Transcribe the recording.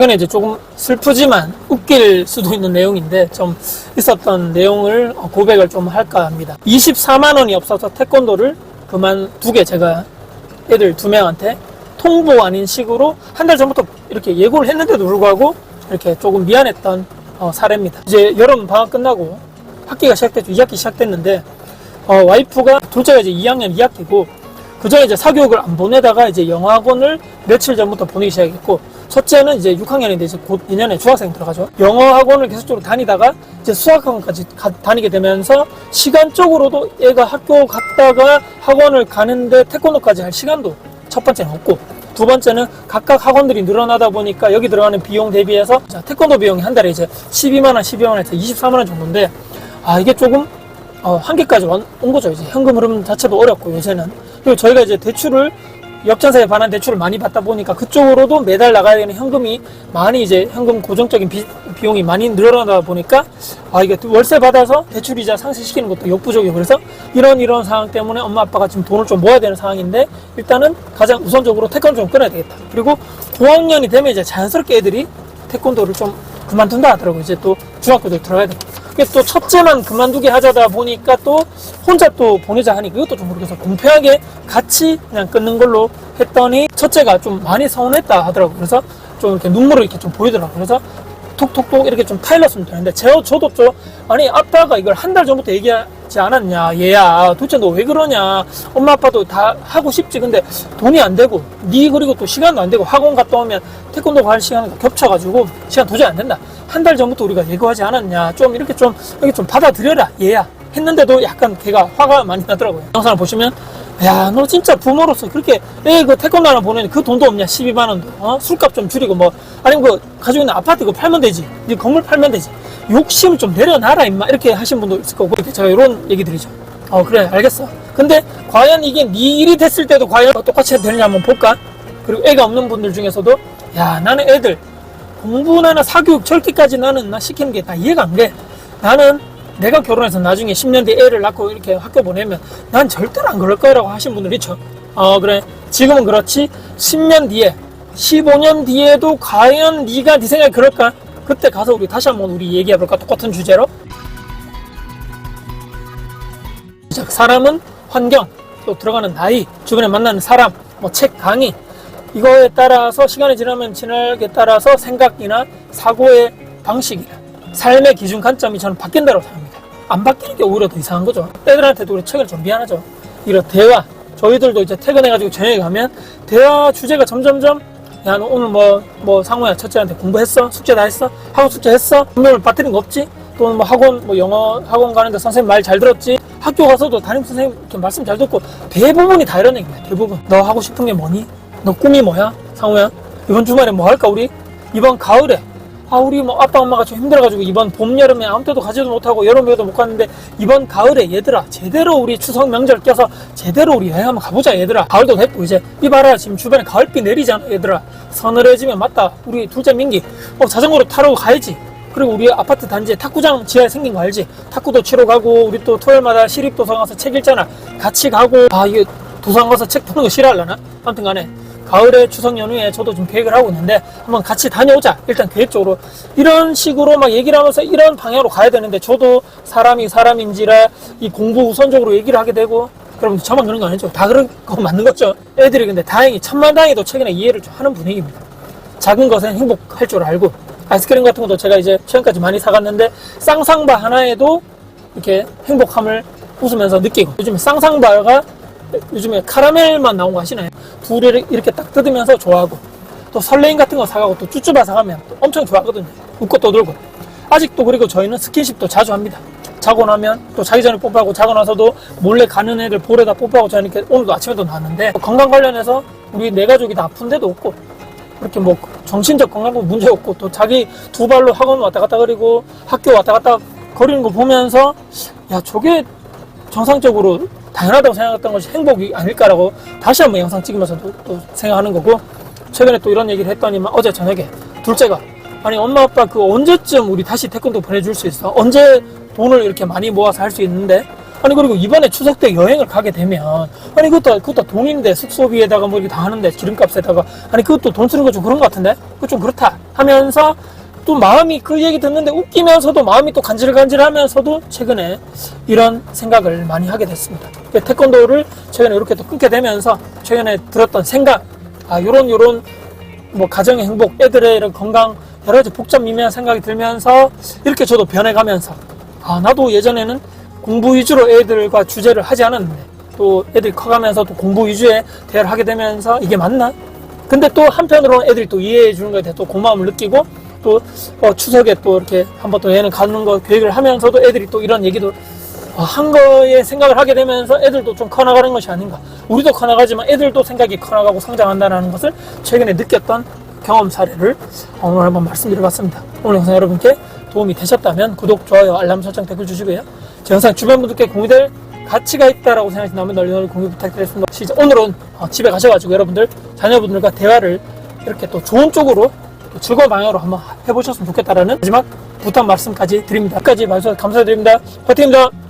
이건 이제 조금 슬프지만 웃길 수도 있는 내용인데 좀 있었던 내용을 어, 고백을 좀 할까 합니다. 24만 원이 없어서 태권도를 그만두게 제가 애들 두 명한테 통보 아닌 식으로 한 달 전부터 이렇게 예고를 했는데도 불구하고 이렇게 조금 미안했던 어, 사례입니다. 이제 여름 방학 끝나고 학기가 시작됐죠. 2학기 시작됐는데 어, 와이프가 둘째가 이제 2학년 2학기고 그 전에 이제 사교육을 안 보내다가 이제 영어학원을 며칠 전부터 보내기 시작했고 첫째는 이제 6학년인데 이제 곧 2년에 중학생 들어가죠. 영어 학원을 계속적으로 다니다가 이제 수학 학원까지 가- 다니게 되면서 시간적으로도 얘가 학교 갔다가 학원을 가는데 태권도까지 할 시간도 첫 번째는 없고 두 번째는 각각 학원들이 늘어나다 보니까 여기 들어가는 비용 대비해서 자, 태권도 비용이 한 달에 이제 12만 원, 12만 원에서 24만 원 정도인데 아 이게 조금 어, 한계까지 온, 온 거죠. 이제 현금 흐름 자체도 어렵고 요새는 그리고 저희가 이제 대출을 역전세에 반한 대출을 많이 받다 보니까 그쪽으로도 매달 나가야 되는 현금이 많이 이제 현금 고정적인 비, 비용이 많이 늘어나다 보니까 아 이게 월세 받아서 대출 이자 상쇄시키는 것도 역부족이고 그래서 이런 이런 상황 때문에 엄마 아빠가 지금 돈을 좀 모아야 되는 상황인데 일단은 가장 우선적으로 태권도 좀 끊어야 되겠다. 그리고 고학년이 되면 이제 자연스럽게 애들이 태권도를 좀 그만둔다 하더라고 이제 또 중학교도 들어가야 되고 그래서 또 첫째만 그만두게 하자다 보니까 또 혼자 또 보내자 하니 그것도 좀 모르겠어 공평하게 같이 그냥 끊는 걸로 했더니 첫째가 좀 많이 서운했다 하더라고. 그래서 좀 이렇게 눈물을 이렇게 좀 보이더라고. 그래서 톡톡톡 이렇게 좀 타일렀으면 되는데 저, 저도 좀 아니 아빠가 이걸 한 달 전부터 얘기하지 않았냐. 얘야 도대체 너 왜 그러냐. 엄마 아빠도 다 하고 싶지. 근데 돈이 안 되고 니 그리고 또 시간도 안 되고 학원 갔다 오면 태권도 갈 시간이 겹쳐가지고 시간 도저히 안 된다. 한 달 전부터 우리가 예고하지 않았냐. 좀 이렇게 좀 이렇게 좀 받아들여라. 얘야. 했는데도 약간 걔가 화가 많이 나더라고요. 영상을 보시면 야, 너 진짜 부모로서 그렇게 애 그 태권도 하나 보내니 그 돈도 없냐? 12만 원도. 어? 술값 좀 줄이고 뭐 아니면 그 가지고 있는 아파트 그거 팔면 되지. 네 건물 팔면 되지. 욕심 좀 내려놔라 임마. 이렇게 하신 분도 있을 거고 이렇게 제가 이런 얘기 드리죠. 어, 그래. 알겠어. 근데 과연 이게 네 일이 됐을 때도 과연 똑같이 되느냐 한번 볼까? 그리고 애가 없는 분들 중에서도 야, 나는 애들 공부나 사교육 저렇게까지 나는 나 시키는 게 다 이해가 안 돼. 나는 내가 결혼해서 나중에 10년 뒤에 애를 낳고 이렇게 학교 보내면 난 절대로 안 그럴 거라고 하신 분들 있죠. 어 그래 지금은 그렇지 10년 뒤에 15년 뒤에도 과연 네가 네 생각이 그럴까? 그때 가서 우리 다시 한번 우리 얘기해볼까 똑같은 주제로 자, 사람은 환경 또 들어가는 나이 주변에 만나는 사람 뭐 책 강의 이거에 따라서 시간이 지나면 지나게 따라서 생각이나 사고의 방식이나 삶의 기준 관점이 저는 바뀐다고 생각합니다. 안 바뀌는 게 오히려 더 이상한 거죠. 애들한테도 우리 책을 좀 미안하죠. 이런 대화 저희들도 이제 퇴근해가지고 저녁에 가면 대화 주제가 점점점 야, 너 오늘 뭐, 뭐, 상호야, 첫째한테 공부했어? 숙제 다 했어? 학원 숙제 했어? 분명히 빠뜨린 거 없지? 또는 뭐 학원, 뭐 영어 학원 가는데 선생님 말 잘 들었지? 학교 가서도 담임 선생님 이렇게 말씀 잘 듣고 대부분이 다 이런 얘기야, 대부분. 너 하고 싶은 게 뭐니? 너 꿈이 뭐야? 상호야? 이번 주말에 뭐 할까, 우리? 이번 가을에? 아, 우리 뭐 아빠, 엄마가 좀 힘들어가지고 이번 봄, 여름에 아무 때도 가지도 못하고 여름에도 못 갔는데 이번 가을에 얘들아, 제대로 우리 추석 명절 껴서 제대로 우리 여행 한번 가보자, 얘들아. 가을도 됐고, 이제. 이 봐라, 지금 주변에 가을비 내리잖아, 얘들아. 서늘해지면 맞다. 우리 둘째 민기. 어, 자전거로 타러 가야지. 그리고 우리 아파트 단지에 탁구장 지하에 생긴 거 알지? 탁구도 치러 가고, 우리 또 토요일마다 시립도서관 가서 책 읽잖아. 같이 가고, 아, 이게 도서관 가서 책 푸는 거 싫어하려나? 아무튼 간에. 가을에 추석 연휴에 저도 좀 계획을 하고 있는데 한번 같이 다녀오자. 일단 계획적으로 이런 식으로 막 얘기를 하면서 이런 방향으로 가야 되는데 저도 사람이 사람인지라 이 공부 우선적으로 얘기를 하게 되고 그럼 저만 그런 거 아니죠. 다 그런 거 맞는 거죠. 애들이 근데 다행히 천만다행히도 최근에 이해를 좀 하는 분위기입니다. 작은 것은 행복할 줄 알고 아이스크림 같은 것도 제가 이제 최근까지 많이 사갔는데 쌍쌍바 하나에도 이렇게 행복함을 웃으면서 느끼고 요즘에 쌍쌍바가 요즘에 카라멜만 나온 거 아시나요? 둘이 이렇게 딱 뜯으면서 좋아하고 또 설레임 같은 거 사가고 또 쭈쭈바 사가면 또 엄청 좋아하거든요. 웃고 떠들고 아직도 그리고 저희는 스킨십도 자주 합니다. 자고 나면 또 자기 전에 뽀뽀하고 자고 나서도 몰래 가는 애들 볼에다 뽀뽀하고 이렇게 오늘도 아침에도 나왔는데 건강 관련해서 우리 내 가족이 다 아픈 데도 없고 그렇게 뭐 정신적 건강도 문제 없고 또 자기 두 발로 학원 왔다 갔다 거리고 학교 왔다 갔다 거리는 거 보면서 야 저게 정상적으로 당연하다고 생각했던 것이 행복이 아닐까라고 다시 한번 영상 찍으면서 또, 또 생각하는 거고 최근에 또 이런 얘기를 했더니만 어제 저녁에 둘째가 아니 엄마 아빠 그 언제쯤 우리 다시 태권도 보내줄 수 있어? 언제 돈을 이렇게 많이 모아서 할 수 있는데? 아니 그리고 이번에 추석 때 여행을 가게 되면 아니 그것도 그것도 돈인데 숙소비에다가 뭐 이렇게 다 하는데 기름값에다가 아니 그것도 돈 쓰는 거 좀 그런 것 같은데? 그거 좀 그렇다 하면서 또 마음이 그 얘기 듣는데 웃기면서도 마음이 또 간질간질하면서도 최근에 이런 생각을 많이 하게 됐습니다. 그 태권도를 최근에 이렇게 또 끊게 되면서 최근에 들었던 생각 아 요런 요런 뭐 가정의 행복, 애들의 이런 건강 여러 가지 복잡 미묘한 생각이 들면서 이렇게 저도 변해가면서 아 나도 예전에는 공부 위주로 애들과 주제를 하지 않았는데 또 애들이 커가면서 또 공부 위주의 대화를 하게 되면서 이게 맞나? 근데 또 한편으로 애들이 또 이해해 주는 거에 대해 또 고마움을 느끼고 또 어, 추석에 또 이렇게 한번 또 여행 가는 거 계획을 하면서도 애들이 또 이런 얘기도 어, 한 거에 생각을 하게 되면서 애들도 좀 커나가는 것이 아닌가. 우리도 커나가지만 애들도 생각이 커나가고 성장한다는 것을 최근에 느꼈던 경험 사례를 오늘 한번 말씀드려봤습니다. 오늘 영상 여러분께 도움이 되셨다면 구독, 좋아요, 알람 설정, 댓글 주시고요. 제 영상 주변 분들께 공유될 가치가 있다라고 생각하신다면 널리 널리 공유 부탁드리겠습니다. 오늘은 어, 집에 가셔가지고 여러분들 자녀분들과 대화를 이렇게 또 좋은 쪽으로 또 즐거운 방향으로 한번 해보셨으면 좋겠다라는 마지막 부탁 말씀까지 드립니다. 끝까지 봐주셔서 감사드립니다. 화이팅입니다.